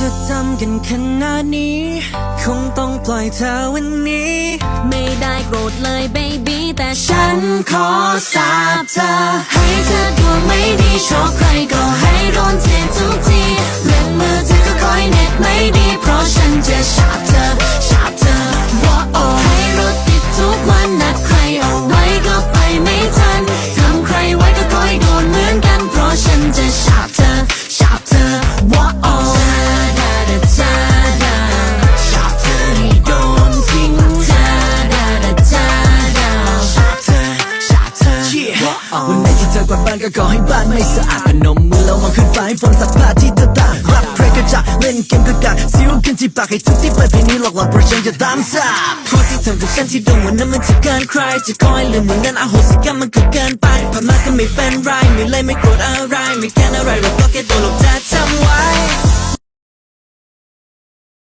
จะทำกันขนาดนี้ คงต้องปล่อยเธอวันนี้ ไม่ได้โกรธเลยเบบี้แต่ฉันขอสาบเธอ ให้เธอดวงไม่ดีชอบใครก็ให้โดนเททุกทีเล่นมือเธอก็คอยเน็ตไม่ดี เพราะฉันจะชาบเธอชาบเธอว่าโอให้รถติดทุกวันนัดใครเอาไว้ก็ไปไม่ทันทำใครไว้ก็คอยโดนเหมือนกัน เพราะฉันจะชาบ วันไหนที่เธอกวาดบ้านก็ขอให้บ้านไม่สะอาดพนมมือแล้วมองขึ้นฟ้าให้ฝนสักผ้าที่เธอตากรับเพลงก็จะเล่นเกมก็กัดสิวขึ้นที่ปากให้ทุกที่เปิดเพลงนี้หลอกหลอนเพราะฉันจะตามสาบพูดที่เธอกับฉันที่ดงวันนั้นมันจะเกินใคร จะคอยลืมวันนั้นอโหสิกรรมมันก็เกินไปผ่านมาก็ไม่เป็นไรไม่เลยไม่โกรธอะไรไม่แค้นอะไรเราก็แค่โดนหลอกแท้